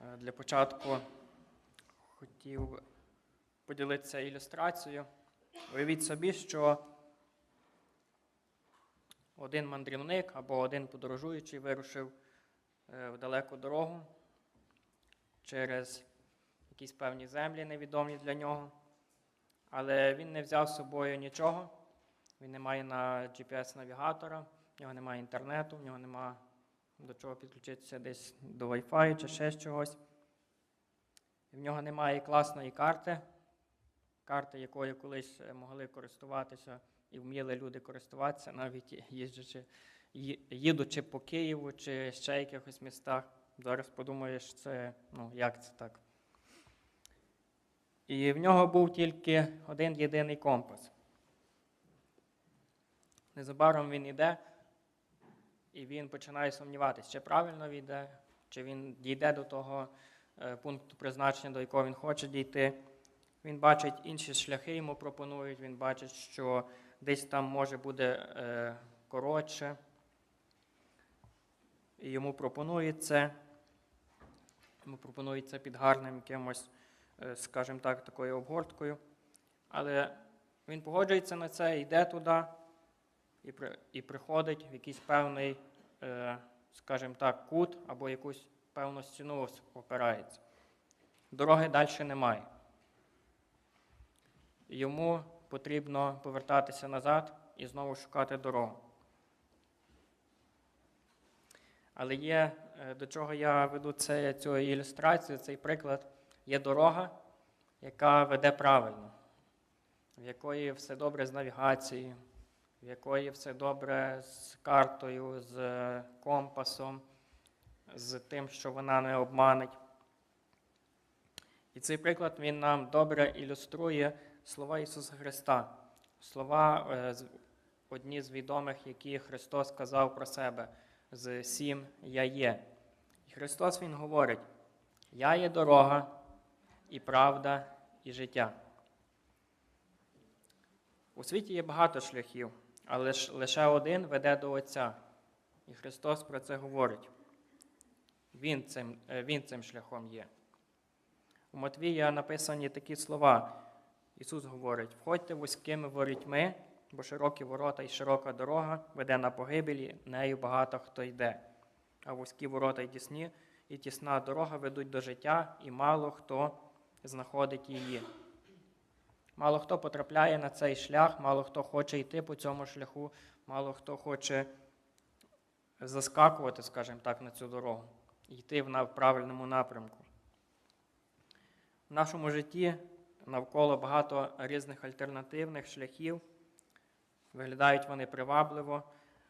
Е, Для початку хотів поділитися ілюстрацією. Уявіть собі, що один мандрівник або один подорожуючий вирушив е, в далеку дорогу через якісь певні землі, невідомі для нього. Але він не взяв з собою нічого. Він не має на GPS-навігатора, в нього немає інтернету, в нього немає до чого підключитися десь до Wi-Fi чи ще чогось. В нього немає класної карти, карти, якою колись е, могли користуватися і вміли люди користуватися, навіть їздячи, їдучи по Києву чи ще якихось містах. Зараз подумаєш, це, ну, як це так. І в нього був тільки один єдиний компас. Незабаром він іде, і він починає сумніватися, чи правильно він йде, чи він дійде до того е, пункту призначення, до якого він хоче дійти. Він бачить інші шляхи, йому пропонують, він бачить, що десь там може буде е, коротше. І йому пропонують це. Йому пропонують це під гарним якимось, е, скажімо так, такою обгорткою. Але він погоджується на це, йде туди і, приходить в якийсь певний, скажімо так, кут або якусь певну стіну опирається. Дороги далі немає. Йому потрібно повертатися назад і знову шукати дорогу. Але є, е, до чого я веду це, цю ілюстрацію, цей приклад, є дорога, яка веде правильно, в якої все добре з навігацією, в якої все добре з картою, з е, компасом, з тим, що вона не обманить. І цей приклад він нам добре ілюструє слова Ісуса Христа, слова е, одні з відомих, які Христос сказав про себе з сім Я є. І Христос Він говорить: Я є дорога і правда, і життя. У світі є багато шляхів, але ж лише один веде до Отця. І Христос про це говорить. Він цим, е, він цим шляхом є. У Матвія написані такі слова. Ісус говорить: входьте вузькими ворітьми, бо широкі ворота і широка дорога веде на погибелі, нею багато хто йде. А вузькі ворота й тісні, і тісна дорога ведуть до життя, і мало хто знаходить її. Мало хто потрапляє на цей шлях, мало хто хоче йти по цьому шляху, мало хто хоче заскакувати, скажімо так, на цю дорогу йти в правильному напрямку. В нашому житті навколо багато різних альтернативних шляхів. Виглядають вони привабливо.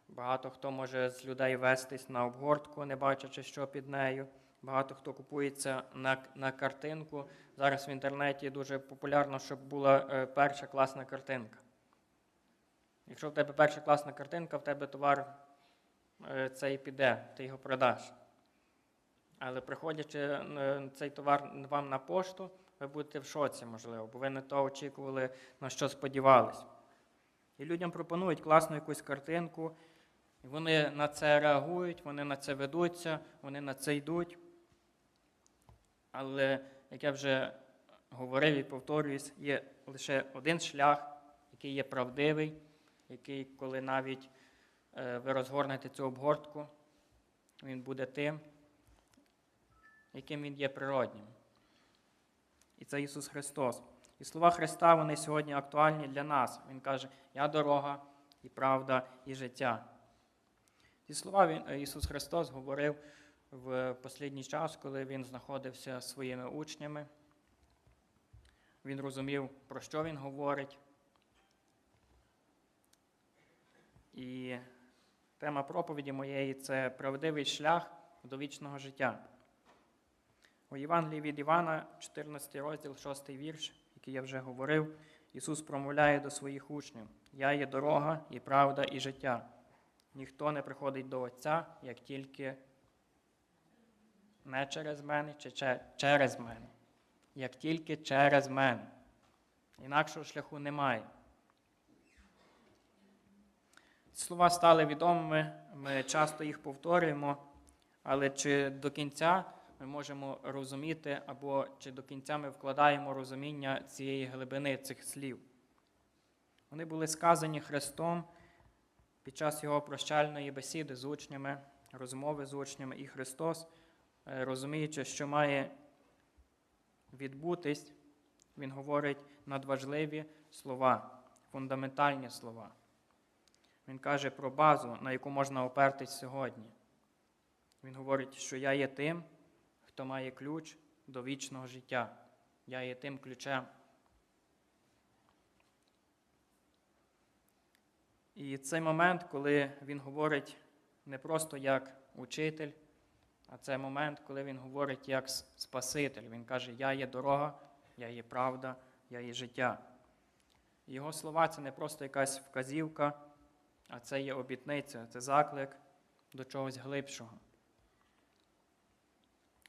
Багато хто може з людей вестись на обгортку, не бачачи, що під нею. Багато хто купується на, на картинку. Зараз в інтернеті дуже популярно, щоб була е, перша класна картинка. Якщо в тебе перша класна картинка, в тебе товар е, цей піде, ти його продаш. Але приходячи е, цей товар вам на пошту, ви будете в шоці, можливо, бо ви не то очікували, на що сподівались. І людям пропонують класну якусь картинку, і вони на це реагують, вони на це ведуться, вони на це йдуть. Але, як я вже говорив і повторююсь, є лише один шлях, який є правдивий, який, коли навіть е, ви розгорнете цю обгортку, він буде тим, яким він є природнім. І це Ісус Христос. І слова Христа вони сьогодні актуальні для нас. Він каже: Я дорога, і правда, і життя. Ці слова Ісус Христос говорив в останній час, коли Він знаходився зі своїми учнями. Він розумів, про що Він говорить. І тема проповіді моєї це правдивий шлях до вічного життя. У Євангелії від Івана, 14 розділ, 6 вірш, який я вже говорив, Ісус промовляє до своїх учнів: Я є дорога, і правда, і життя. Ніхто не приходить до Отця, як тільки не через мене, чи через мене, як тільки через мене. Інакшого шляху немає. Слова стали відомими, ми часто їх повторюємо, але чи до кінця ми можемо розуміти, або чи до кінця ми вкладаємо розуміння цієї глибини цих слів. Вони були сказані Христом під час його прощальної бесіди з учнями, розмови з учнями, і Христос, розуміючи, що має відбутись, Він говорить надважливі слова, фундаментальні слова. Він каже про базу, на яку можна опертись сьогодні. Він говорить, що я є тим, хто має ключ до вічного життя. Я є тим ключем. І цей момент, коли він говорить не просто як учитель, а це момент, коли він говорить як Спаситель. Він каже, я є дорога, я є правда, я є життя. Його слова це не просто якась вказівка, а це є обітниця, це заклик до чогось глибшого.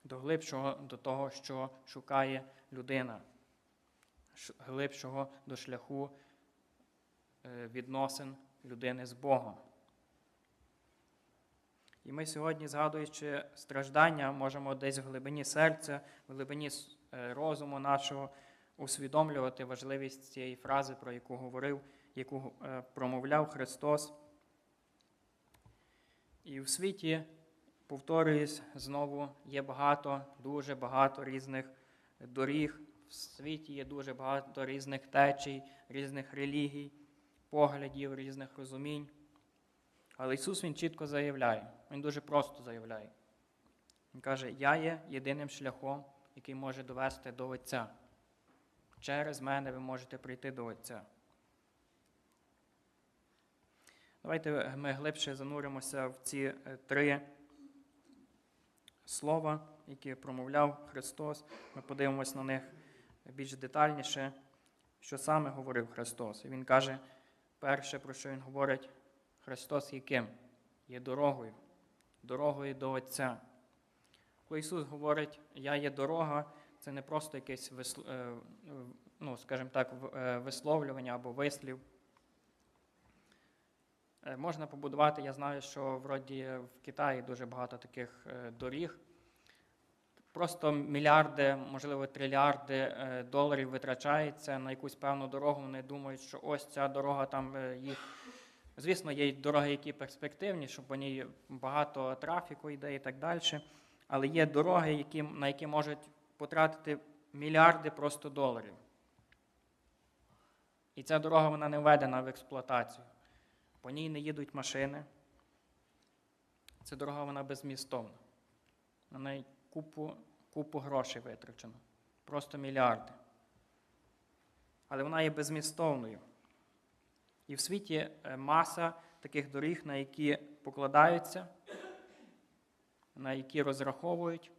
До глибшого до того, що шукає людина, глибшого до шляху е, відносин людини з Богом. І ми сьогодні, згадуючи страждання, можемо десь в глибині серця, в глибині е, розуму нашого усвідомлювати важливість цієї фрази, про яку говорив, яку е, промовляв Христос. І в світі, повторююсь, знову є багато, дуже багато різних доріг. В світі є дуже багато різних течій, різних релігій, поглядів, різних розумінь. Але Ісус Він чітко заявляє, Він дуже просто заявляє. Він каже, я є єдиним шляхом, який може довести до Отця. Через мене ви можете прийти до Отця. Давайте ми глибше зануримося в ці е, три слова, які промовляв Христос. Ми подивимось на них більш детальніше, що саме говорив Христос. І Він каже, перше, про що Він говорить, Христос є ким? Є дорогою, дорогою до Отця. Коли Ісус говорить, Я є дорога, це не просто якесь е, ну, скажімо так, е, висловлювання або вислів. Е, можна побудувати, я знаю, що вроді в Китаї дуже багато таких доріг. Просто мільярди, можливо, трильярди доларів витрачається на якусь певну дорогу. Вони думають, що ось ця дорога там їх. Звісно, є дороги, які перспективні, щоб по ній багато трафіку йде і так далі. Але є дороги, які, на які можуть потратити мільярди просто доларів. І ця дорога вона не введена в експлуатацію. По ній не їдуть машини. Ця дорога вона безмістовна. На неї купу, купу грошей витрачено. Просто мільярди. Але вона є безмістовною. І в світі е, маса таких доріг, на які покладаються, на які розраховують,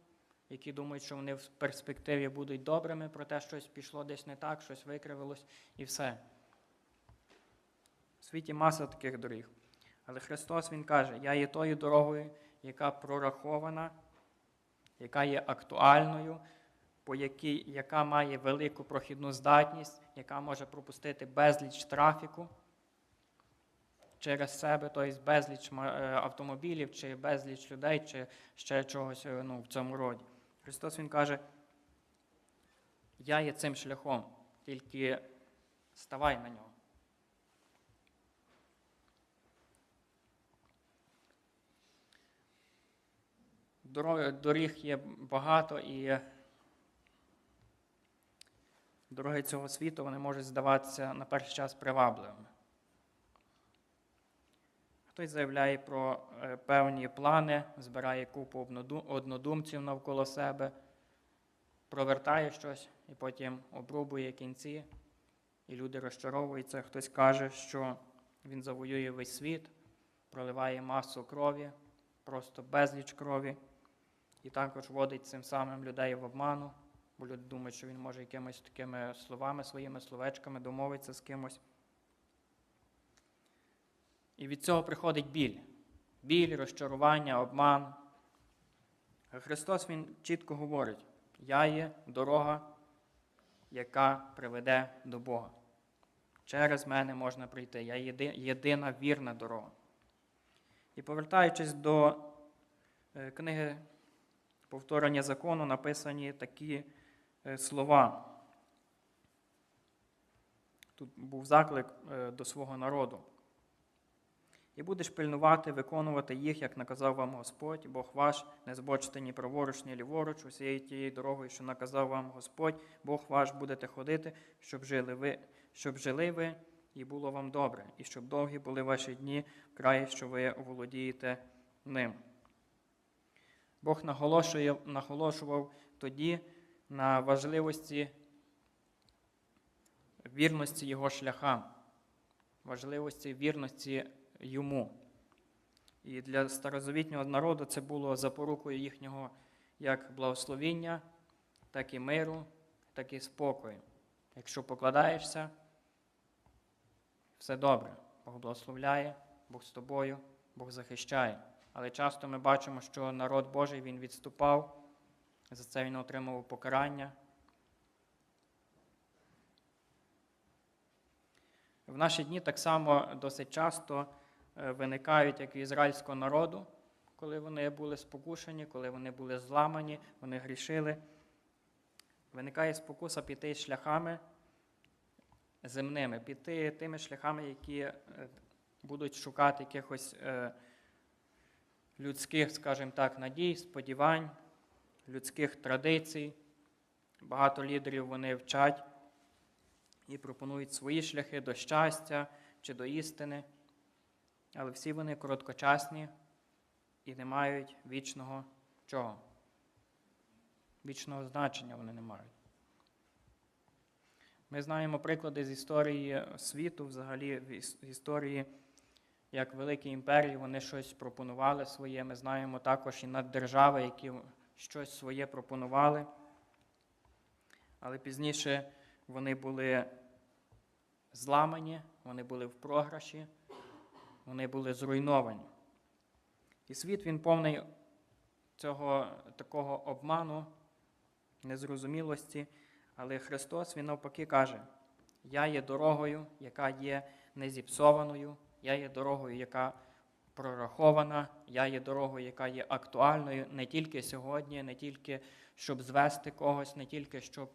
які думають, що вони в перспективі будуть добрими, проте щось пішло десь не так, щось викривилось і все. В світі маса таких доріг. Але Христос Він каже, я є тою дорогою, яка прорахована, яка є актуальною, по якій, яка має велику прохідну здатність, яка може пропустити безліч трафіку через себе, тобто безліч е, автомобілів, чи безліч людей, чи ще чогось е, ну, в цьому роді. Христос Він каже, я є цим шляхом, тільки ставай на нього. Доріг є багато і дороги цього світу вони можуть здаватися на перший час привабливими. Хтось заявляє про е, певні плани, збирає купу однодумців навколо себе, провертає щось і потім обрубує кінці, і люди розчаровуються. Хтось каже, що він завоює весь світ, проливає масу крові, просто безліч крові, і також вводить цим самим людей в обману, бо люди думають, що він може якимись такими словами, своїми словечками домовитися з кимось. І від цього приходить біль. Біль, розчарування, обман. А Христос Він чітко говорить: Я є дорога, яка приведе до Бога. Через мене можна прийти. Я єдина вірна дорога. І повертаючись до е, книги повторення закону написані такі е, слова. Тут був заклик е, до свого народу. І будеш пильнувати, виконувати їх, як наказав вам Господь, Бог ваш, не збочте ні праворуч, ні ліворуч, усією тією дорогою, що наказав вам Господь, Бог ваш будете ходити, щоб жили ви, щоб жили ви і було вам добре, і щоб довгі були ваші дні в краї, що ви володієте ним. Бог наголошує, наголошував тоді на важливості вірності Його шляхам, важливості вірності йому. І для старозавітнього народу це було запорукою їхнього як благословіння, так і миру, так і спокою. Якщо покладаєшся, все добре. Бог благословляє, Бог з тобою, Бог захищає. Але часто ми бачимо, що народ Божий він відступав, за це він отримав покарання. В наші дні так само досить часто виникають, як в ізраїльського народу, коли вони були спокушені, коли вони були зламані, вони грішили. Виникає спокуса піти шляхами земними, піти тими шляхами, які е, будуть шукати якихось е, людських, скажімо так, надій, сподівань, людських традицій. Багато лідерів вони вчать і пропонують свої шляхи до щастя чи до істини, але всі вони короткочасні і не мають вічного чого. Вічного значення вони не мають. Ми знаємо приклади з історії світу, взагалі в історії, як великі імперії, вони щось пропонували своє. Ми знаємо також і наддержави, які щось своє пропонували. Але пізніше вони були зламані, вони були в програші, вони були зруйновані. І світ він повний цього такого обману, незрозумілості. Але Христос Він навпаки каже: Я є дорогою, яка є незіпсованою, я є дорогою, яка прорахована, я є дорогою, яка є актуальною не тільки сьогодні, не тільки щоб звести когось, не тільки щоб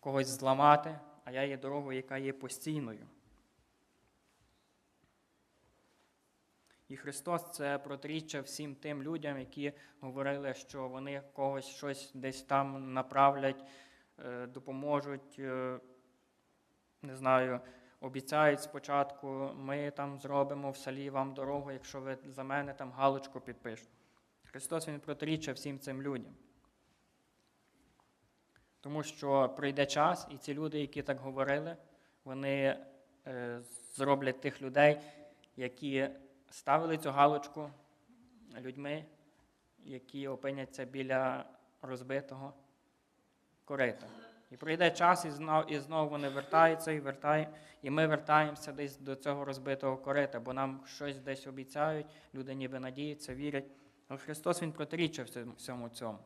когось зламати, а я є дорогою, яка є постійною. І Христос це протиріччя всім тим людям, які говорили, що вони когось щось десь там направлять, е, допоможуть, е, не знаю, обіцяють спочатку, ми там зробимо в селі вам дорогу, якщо ви за мене там галочку підпишете. Христос Він протиріччя всім цим людям. Тому що прийде час, і ці люди, які так говорили, вони е, зроблять тих людей, які ставили цю галочку людьми, які опиняться біля розбитого корита. І пройде час, і знов, і знову вони вертаються і вертають, і ми вертаємося десь до цього розбитого корита, бо нам щось десь обіцяють, люди ніби надіються, вірять. Але Христос Він протирічив всьому- цьому.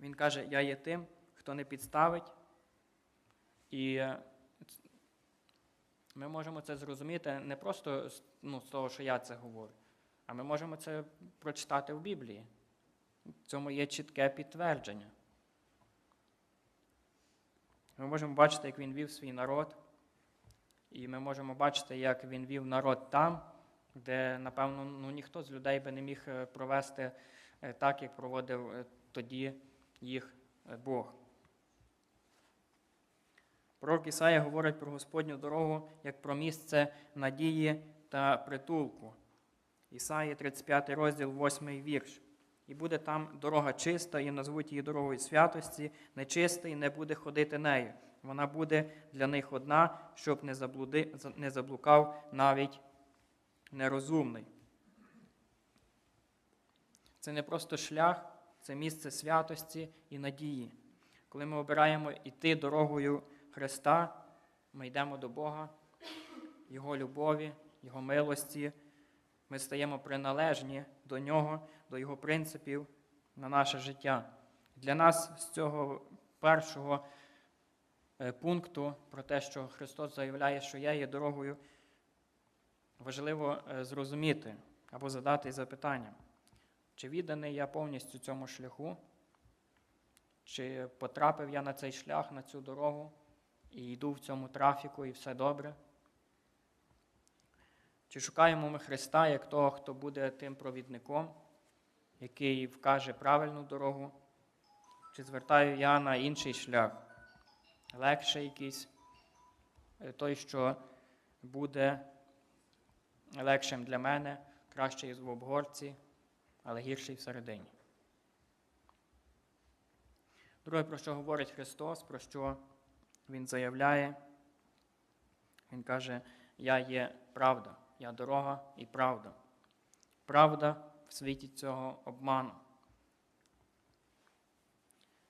Він каже, я є тим, хто не підставить. І ми можемо це зрозуміти не просто ну, з того, що я це говорю, а ми можемо це прочитати в Біблії. В цьому є чітке підтвердження. Ми можемо бачити, як він вів свій народ, і ми можемо бачити, як він вів народ там, де, напевно, ну, ніхто з людей би не міг е, провести е, так, як проводив е, тоді їх Бог. Пророк Ісая говорить про Господню дорогу як про місце надії та притулку. Ісаї 35 розділ, 8 вірш. І буде там дорога чиста, і назвуть її дорогою святості, нечистий не буде ходити нею. Вона буде для них одна, щоб не, заблуди, не заблукав навіть нерозумний. Це не просто шлях, це місце святості і надії. Коли ми обираємо йти дорогою Христа, ми йдемо до Бога, Його любові, Його милості. Ми стаємо приналежні до Нього, до Його принципів на наше життя. Для нас з цього першого е, пункту про те, що Христос заявляє, що я є дорогою, важливо е, зрозуміти або задати запитання. Чи відданий я повністю цьому шляху? Чи потрапив я на цей шлях, на цю дорогу і йду в цьому трафіку, і все добре? Чи шукаємо ми Христа як того, хто буде тим провідником, який вкаже правильну дорогу? Чи звертаю я на інший шлях? Легше якийсь, е, той, що буде легшим для мене, кращий в обгорці, але гірший всередині. Друге, про що говорить Христос, про що Він заявляє, Він каже, я є правда, я дорога і правда. Правда в світі цього обману.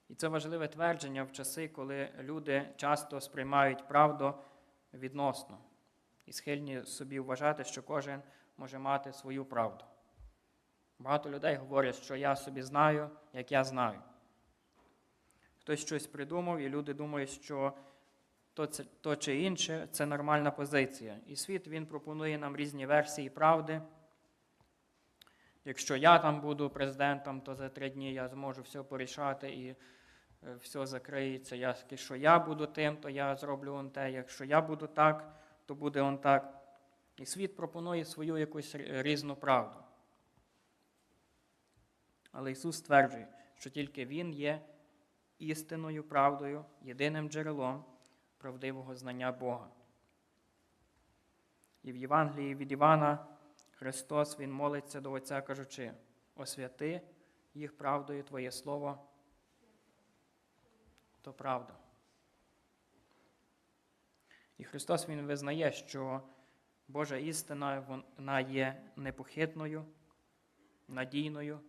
І це важливе твердження в часи, коли люди часто сприймають правду відносно і схильні собі вважати, що кожен може мати свою правду. Багато людей говорять, що я собі знаю, як я знаю. Хтось щось придумав, і люди думають, що то, це, то чи інше це нормальна позиція. І світ він пропонує нам різні версії правди. Якщо я там буду президентом, то за три дні я зможу все порішати і е, все закриється. Якщо я буду тим, то я зроблю он те. Якщо я буду так, то буде он так. І світ пропонує свою якусь різну правду. Але Ісус стверджує, що тільки Він є істинною правдою, єдиним джерелом правдивого знання Бога. І в Євангелії від Івана Христос Він молиться до Отця, кажучи, освяти їх правдою Твоє Слово, то правда. І Христос Він визнає, що Божа істина вона є непохитною, надійною,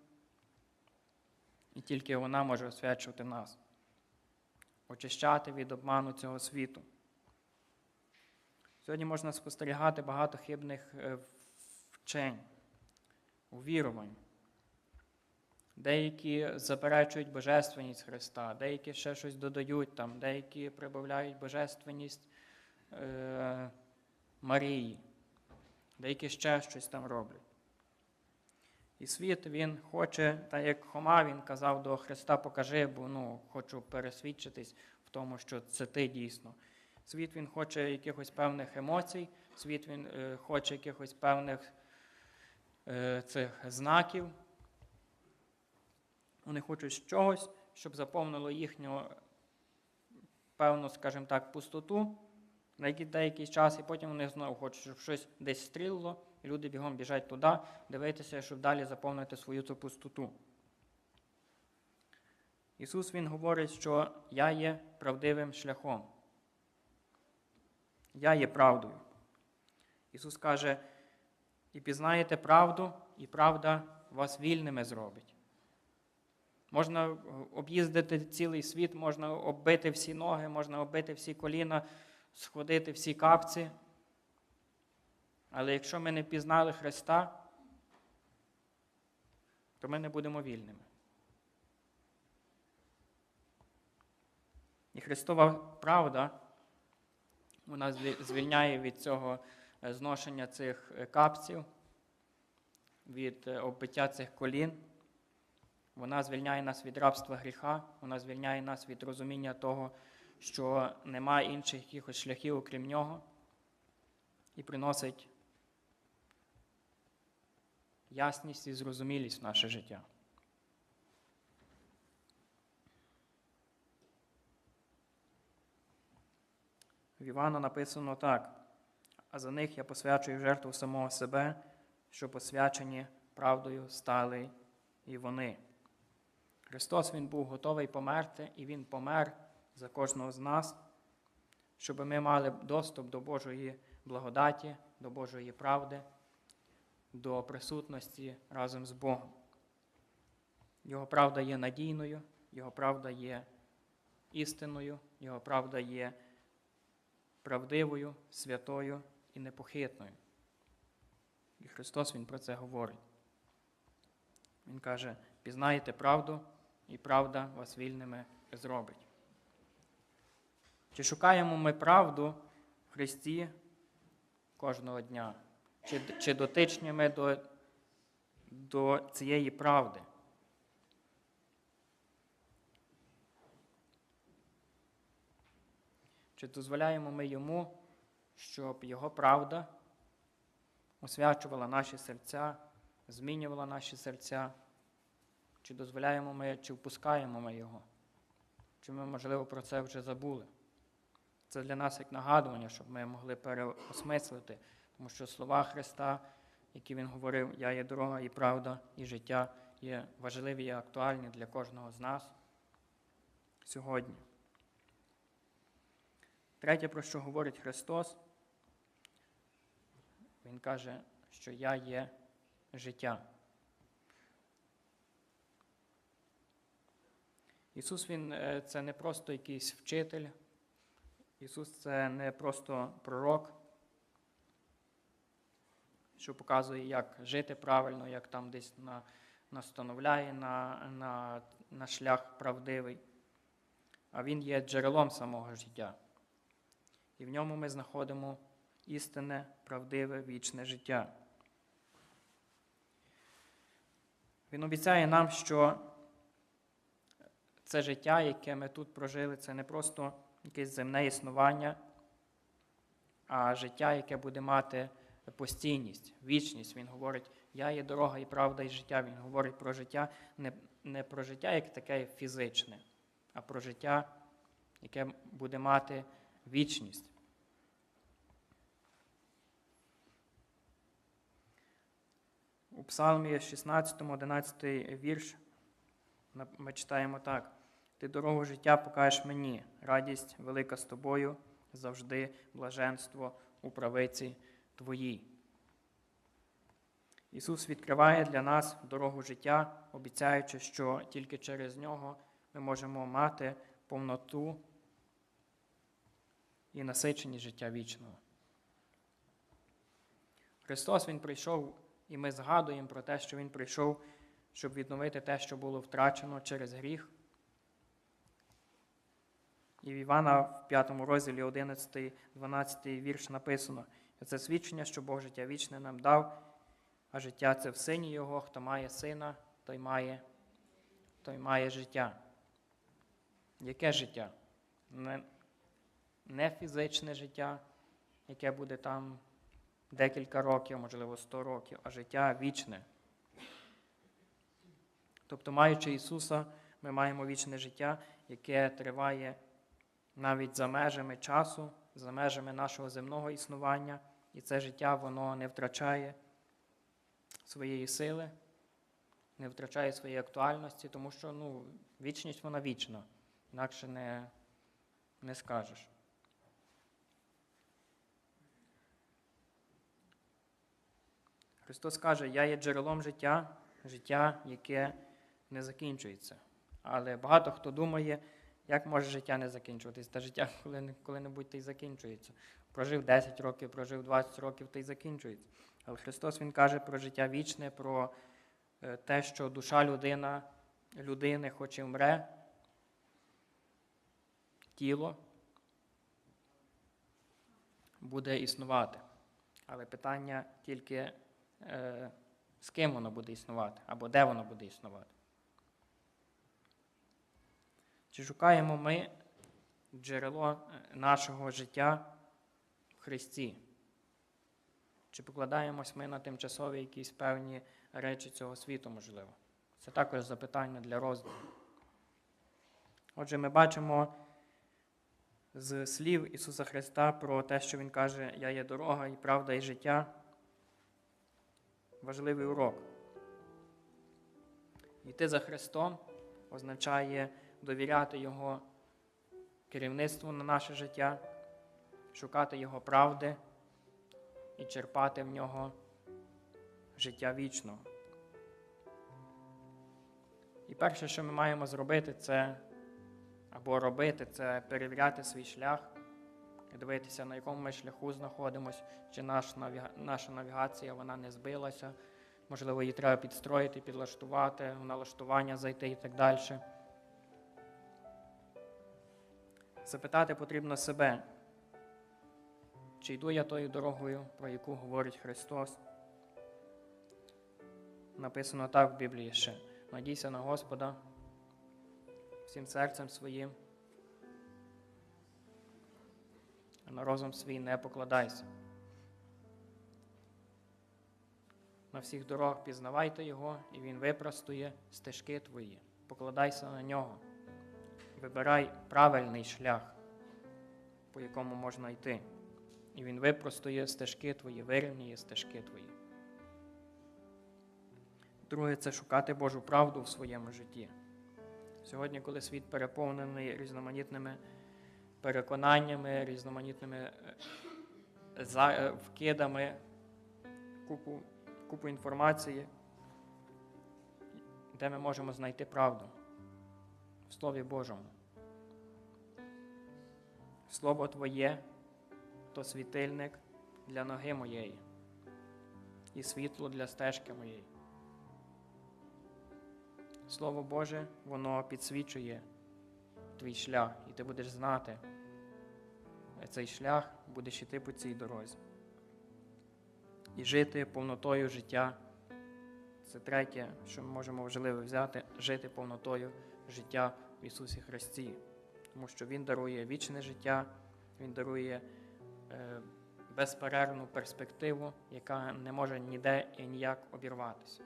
і тільки вона може освячувати нас, очищати від обману цього світу. Сьогодні можна спостерігати багато хибних е, вчень, увірувань. Деякі заперечують божественність Христа, деякі ще щось додають там, деякі прибавляють божественність е, Марії, деякі ще щось там роблять. І світ він хоче, так як Хома, він казав до Христа, покажи, бо ну, хочу пересвідчитись в тому, що це ти дійсно. Світ він хоче якихось певних емоцій, світ він е, хоче якихось певних е, цих знаків. Вони хочуть чогось, щоб заповнило їхню певну, скажімо так, пустоту на деякий час, і потім вони знову хочуть, щоб щось десь стрілило, і люди бігом біжать туди, дивитися, щоб далі заповнити свою цю пустоту. Ісус Він говорить, що я є правдивим шляхом. Я є правдою. Ісус каже, і пізнаєте правду, і правда вас вільними зробить. Можна об'їздити цілий світ, можна оббити всі ноги, можна оббити всі коліна, сходити всі капці. Але якщо ми не пізнали Христа, то ми не будемо вільними. І Христова правда, вона звільняє від цього е, зношення цих е, капців, від е, оббиття цих колін. Вона звільняє нас від рабства гріха, вона звільняє нас від розуміння того, що немає інших якихось шляхів, окрім нього, і приносить ясність і зрозумілість в наше життя. В Івана написано так, а за них я посвячую жертву самого себе, що посвячені правдою стали і вони. Христос Він був готовий померти, і Він помер за кожного з нас, щоб ми мали доступ до Божої благодаті, до Божої правди, до присутності разом з Богом. Його правда є надійною, Його правда є істинною, Його правда є правдивою, святою і непохитною. І Христос Він про це говорить. Він каже: пізнаєте правду, і правда вас вільними зробить. Чи шукаємо ми правду в Христі кожного дня? Чи чи дотичні ми до до цієї правди. Чи дозволяємо ми йому, щоб його правда освячувала наші серця, змінювала наші серця? Чи дозволяємо ми, чи впускаємо ми його? Чи ми, можливо, про це вже забули? Це для нас як нагадування, щоб ми могли переосмислити, тому що слова Христа, які Він говорив, Я є дорога і правда, і життя, є важливі і актуальні для кожного з нас сьогодні. Третє, про що говорить Христос, Він каже, що я є життя. Ісус Він е, це не просто якийсь вчитель, Ісус це не просто пророк, що показує, як жити правильно, як там десь на, настановляє на, на, на шлях правдивий, а Він є джерелом самого життя. І в ньому ми знаходимо істинне, правдиве, вічне життя. Він обіцяє нам, що це життя, яке ми тут прожили, це не просто якесь земне існування, а життя, яке буде мати постійність, вічність. Він говорить, я є дорога і правда, і життя. Він говорить про життя не, не про життя як таке фізичне, а про життя, яке буде мати вічність. У Псалмі 16, 11 вірш ми читаємо так. Ти дорогу життя покажеш мені, радість велика з тобою, завжди блаженство у правиці Твоїй. Ісус відкриває для нас дорогу життя, обіцяючи, що тільки через нього ми можемо мати повноту і насиченість життя вічного. Христос Він прийшов, і ми згадуємо про те, що Він прийшов, щоб відновити те, що було втрачено через гріх. І в Івана в 5 розділі 11, 12 вірш написано: це свідчення, що Бог життя вічне нам дав, а життя це в сині Його, хто має сина, той має, той має життя. Яке життя? Не, не фізичне життя, яке буде там декілька років, можливо, 100 років, а життя вічне. Тобто, маючи Ісуса, ми маємо вічне життя, яке триває навіть за межами часу, за межами нашого земного існування, і це життя воно не втрачає своєї сили, не втрачає своєї актуальності, тому що ну, вічність вона вічна, інакше не, не скажеш. Христос каже, я є джерелом життя, життя, яке не закінчується. Але багато хто думає, як може життя не закінчуватись? Та життя коли-небудь та й закінчується. Прожив 10 років, прожив 20 років та й закінчується. Але Христос Він каже про життя вічне, про е, те, що душа людина, людини хоч і вмре, тіло буде існувати. Але питання тільки, е, з ким воно буде існувати, або де воно буде існувати. Чи шукаємо ми джерело е, нашого життя в Христі? Чи покладаємось ми на тимчасові якісь певні речі цього світу, можливо? Це також запитання для роздуму. Отже, ми бачимо з слів Ісуса Христа про те, що Він каже, Я є дорога і правда, і життя. Важливий урок. Йти за Христом означає довіряти Його керівництву на наше життя, шукати Його правди і черпати в нього життя вічного. І перше, що ми маємо зробити, це або робити, це перевіряти свій шлях, дивитися, на якому ми шляху знаходимося, чи наша навігація вона не збилася, можливо, її треба підстроїти, підлаштувати, в налаштування зайти і так далі. Запитати потрібно себе, чи йду я тою дорогою, про яку говорить Христос, написано так в Біблії ще. Надійся на Господа всім серцем своїм, а на розум свій не покладайся. На всіх дорогах пізнавайте Його, і Він випростує стежки твої. Покладайся на нього. Вибирай правильний шлях, по якому можна йти. І Він випростує стежки твої, вирівнює стежки твої. Друге це шукати Божу правду в своєму житті. Сьогодні, коли світ переповнений різноманітними переконаннями, різноманітними е, е, вкидами, купу, купу інформації, де ми можемо знайти правду в Слові Божому. Слово Твоє то світильник для ноги моєї і світло для стежки моєї. Слово Боже, воно підсвічує твій шлях, і ти будеш знати цей шлях, будеш іти по цій дорозі. І жити повнотою життя. Це третє, що ми можемо важливо взяти, жити повнотою життя в Ісусі Христі. Тому що Він дарує вічне життя, Він дарує е, безперервну перспективу, яка не може ніде і ніяк обірватися.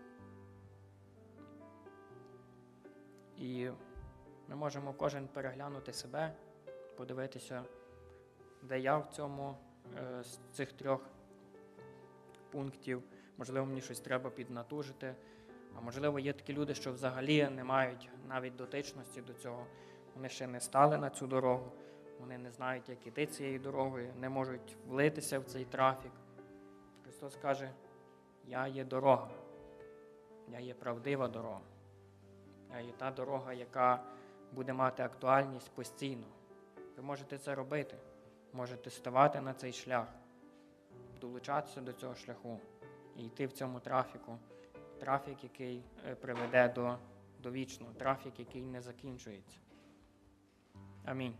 І ми можемо кожен переглянути себе, подивитися, де я в цьому е, з цих трьох пунктів. Можливо, мені щось треба піднатужити. А можливо, є такі люди, що взагалі не мають навіть дотичності до цього. Вони ще не стали на цю дорогу, вони не знають, як іти цією дорогою, не можуть влитися в цей трафік. Христос каже: Я є дорога, я є правдива дорога. Я є та дорога, яка буде мати актуальність постійно. Ви можете це робити, можете ставати на цей шлях, долучатися до цього шляху і йти в цьому трафіку. Трафік, який е, приведе до, до вічного, трафік, який не закінчується. Амінь.